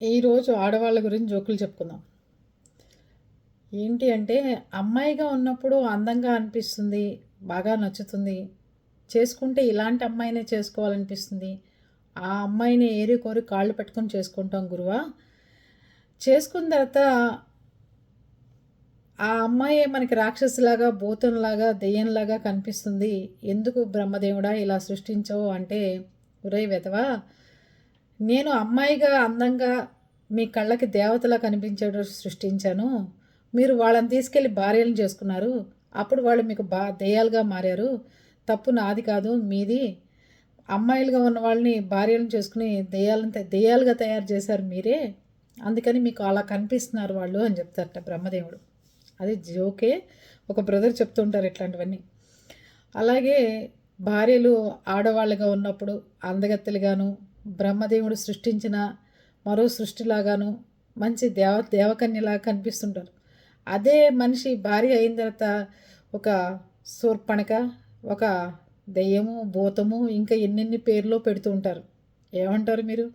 ఈరోజు ఆడవాళ్ళ గురించి జోకులు చెప్పుకుందాం. ఏంటి అంటే అమ్మాయిగా ఉన్నప్పుడు అందంగా అనిపిస్తుంది బాగా నచ్చుతుంది. చేసుకుంటే ఇలాంటి అమ్మాయినే చేసుకోవాలనిపిస్తుంది. ఆ అమ్మాయిని ఏరి కోరి కాళ్ళు పెట్టుకొని చేసుకుంటాం గురువా. చేసుకున్న తర్వాత ఆ అమ్మాయి మనకి రాక్షసులాగా భూతంలాగా దెయ్యంలాగా కనిపిస్తుంది. ఎందుకు బ్రహ్మదేవుడా ఇలా సృష్టించవు అంటే ఒరే వెతవా నేను అమ్మాయిగా అందంగా మీ కళ్ళకి దేవతలా కనిపించేటట్టు సృష్టించాను. మీరు వాళ్ళని తీసుకెళ్ళి భార్యలను చేసుకున్నారు. అప్పుడు వాళ్ళు మీకు బా దెయ్యాలుగా మారారు. తప్పు నాది కాదు మీది. అమ్మాయిలుగా ఉన్న వాళ్ళని భార్యలను చేసుకుని దెయ్యాలను దెయ్యాలుగా తయారు చేశారు మీరే. అందుకని మీకు అలా కనిపిస్తున్నారు వాళ్ళు అని చెప్తారట బ్రహ్మదేవుడు. అది జోకే ఒక బ్రదర్ చెప్తుంటారు ఇట్లాంటివన్నీ. అలాగే భార్యలు ఆడవాళ్ళుగా ఉన్నప్పుడు అందగత్తెలుగాను బ్రహ్మదేవుడు సృష్టించిన మరో సృష్టిలాగాను మంచి దేవ దేవకన్యలాగా కనిపిస్తుంటారు. అదే మనిషి భార్య అయిన తర్వాత ఒక సూర్పణక ఒక దెయ్యము భూతము ఇంకా ఎన్నెన్ని పేర్లో పెడుతూ ఉంటారు. ఏమంటారు మీరు?